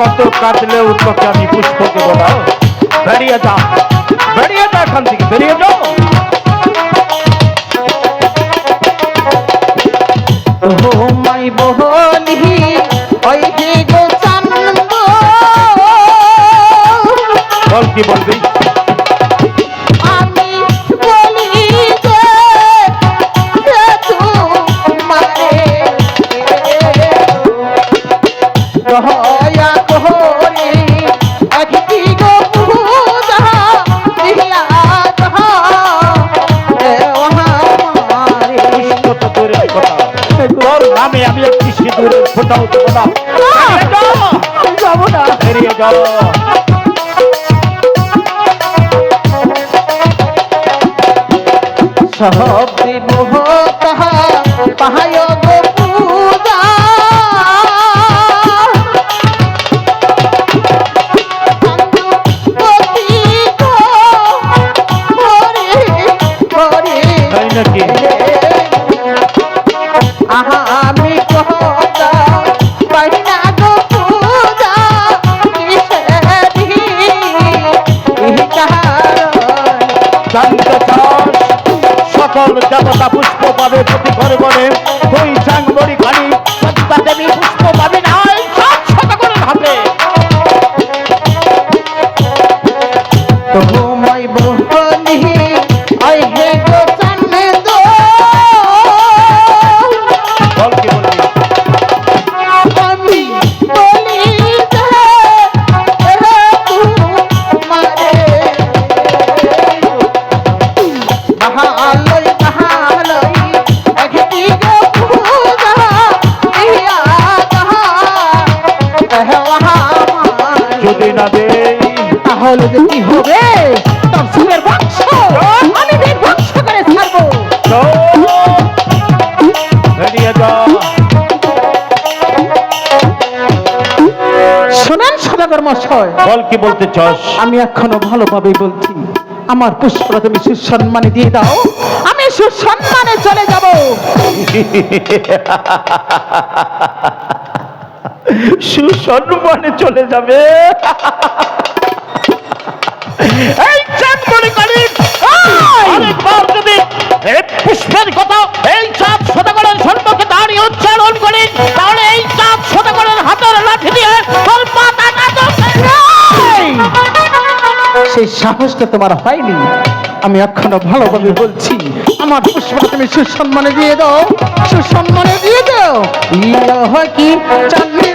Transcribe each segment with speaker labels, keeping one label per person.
Speaker 1: কত কাটলেও তোকে আমি পুষ্প দেবো না বেরিয়ে যা বেরিয়ে যা এখান থেকে বেরিয়ে যাও।
Speaker 2: মাই বহলি ওই হে গো চান্দ
Speaker 1: বল কি বলবি? নামে আমি একটি সিঁদুরের ফোটাও দেবো না
Speaker 2: যাব না
Speaker 1: বেরিয়ে যাও
Speaker 2: সব দেব
Speaker 1: সকল দেবতা পুষ্প পাবে প্রতি ঘরে ঘরে। তুই চাংবড়ি গাড়ি
Speaker 2: তাহলে যে কি হবে? বংশ। আমি বিধ্বংস করে ছাড়বো।
Speaker 1: তো বেরিয়ে যা
Speaker 2: শোনেন সদাগর মশাই
Speaker 1: বল কি বলতে চাস?
Speaker 2: আমি এখনও ভালোভাবেই বলছি। আমার পুষ্পরা তুমি সুসম্মানে দিয়ে দাও। আমি সুসম্মানে চলে যাব।
Speaker 1: সুসম্মানে চলে যাবে। এই আরেকবার যদি পুষ্পের কথা এই চাঁদ সদাগরের সম্মুখে দাঁড়িয়ে উচ্চারণ করি। তাহলে এই চাঁদ হাতের লাঠি দিয়ে তোর মাথাটা তো
Speaker 2: সেই সাহসটা তোমার হয়নি। আমি এখনও ভালোভাবে বলছি আমার পুষ্পটা তুমি সুসম্মানে দিয়ে দাও সুসম্মানে দিয়ে দাও। ইয়া হয় কি? চাঁদনি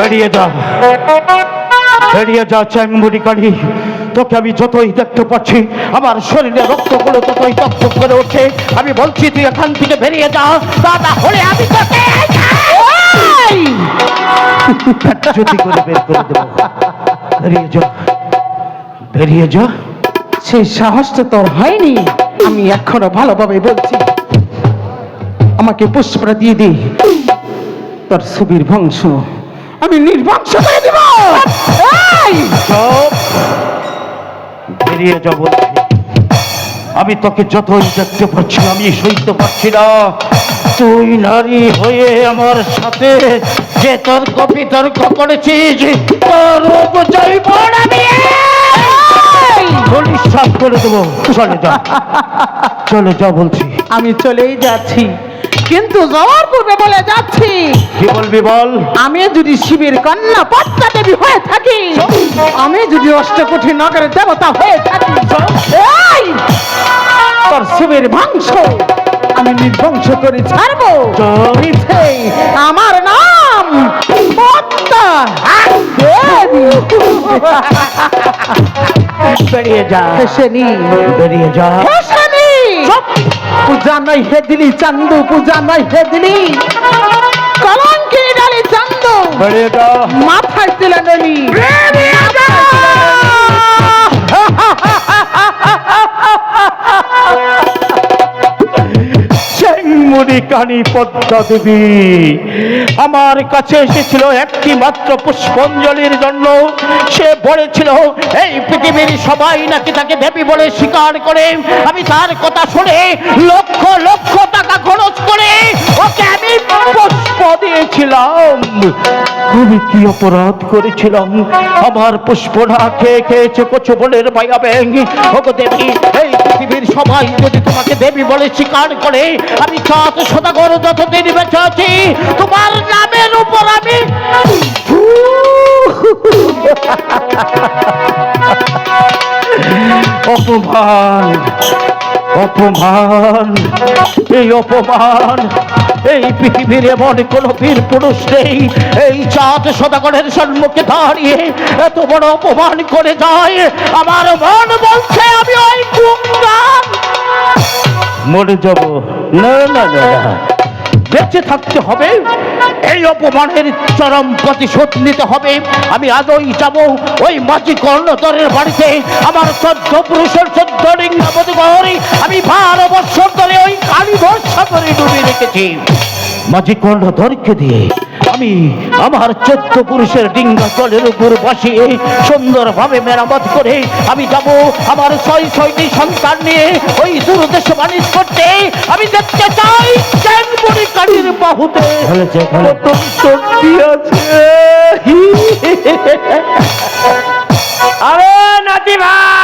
Speaker 1: বেরিয়ে যা বেরিয়ে যা চ্যাংমুড়ি কাড়ি তোকে আমি যতই দেখতে পাচ্ছি, আমার শরীরে রক্তগুলো ততই টকটক করে ওঠে। আমি বলছি, তুই এখান থেকে বেরিয়ে যা। দাদা হলে আমি তোকে
Speaker 2: সেই সাহস তো তোর হয়নি। আমি এখনও ভালোভাবে বলছি। আমাকে পুষ্পটা দিয়ে দে। তোর সুবীর বংশ। আমি নির্বংশ করে দিব।
Speaker 1: বেরিয়ে যা আমি তোকে যতই দেখতে পাচ্ছি আমি সইতে পারছি না। তুই নারী হয়ে আমার সাথে যে তর্ক বিতর্ক করেছিস তোর উপজয় দেবো। চলে যা। চলে যা বলছি।
Speaker 2: আমি চলেই যাচ্ছি। কিন্তু যাওয়ার পূর্বে বলে যাচ্ছি।
Speaker 1: কি বলবি বল?
Speaker 2: আমি যদি শিবের কন্যা পদ্মা দেবী হয়ে থাকি আমি যদি অষ্টকোটি নগরের দেবতা হয়ে থাকি এই! তোর শিবের মাংস আমি নির্বংশ করে ছাড়বো। মিথ্যে, আমার নাম পদ্মা। দেবী।
Speaker 1: বেরিয়ে যা। বেরিয়ে যা।
Speaker 2: পূজা নাই হে দিলি চান্দু পূজা নাই হে দিলি কলঙ্কি ডালি চান্দু মাথায় তুলে
Speaker 1: মুড়ি কানি আমার কাছে এসেছিল একটি মাত্র পুষ্পাঞ্জলির জন্য। সে বলেছিল, এই পৃথিবীর সবাই নাকি তাকে দেবী বলে স্বীকার করে। আমি তার কথা শুনে লক্ষ লক্ষ টাকা খরচ করে ওকে আমি পুষ্প দিয়েছিলাম। আমি কি অপরাধ করেছিলাম? আমার পুষ্প না খেয়ে খেয়েছে কচু বনের মায়া ব্যাং ওগো দেবী, এই পৃথিবীর সবাই যদি তোমাকে দেবী বলে স্বীকার করে, আমি চাঁদ সদাগর যতদিন বেঁচে আছি, তোমার নামের তারপর আমি
Speaker 2: অপমান অপমান,
Speaker 1: এই অপমান, এই পৃথিবীর এমন কোন বীর পুরুষ নেই। এই চাঁদ সদাগরের সম্মুখে দাঁড়িয়ে এত বড় অপমান করে যায়, আমার মন বলছে, আমি
Speaker 2: মরে যাব।
Speaker 1: না না না। বেঁচে থাকতে হবে। এই অপমানের চরম প্রতিশোধ নিতে হবে। আমি আজই যাব ওই মাঝি কর্ণধরের বাড়িতে। আমার চোদ্দ পুরুষের চোদ্দ লিঙ্গাবতী গহরি আমি বারো বছর ধরে ওই কালী ভরসা করে ডুবে রেখেছি। মাঝি কর্ণধরকে দিয়ে আমি আমার চোদ্দ পুরুষের ডিঙ্গা জলের উপর বসিয়ে সুন্দর ভাবে মেরামত করে আমি যাব আমার ছয় ছয়টি সন্তান নিয়ে ওই দূরদেশ বাণিজ করতে। আমি দেখতে চাই চ্যাংবুড়ি বাহুতে আরে নাতি ভাই!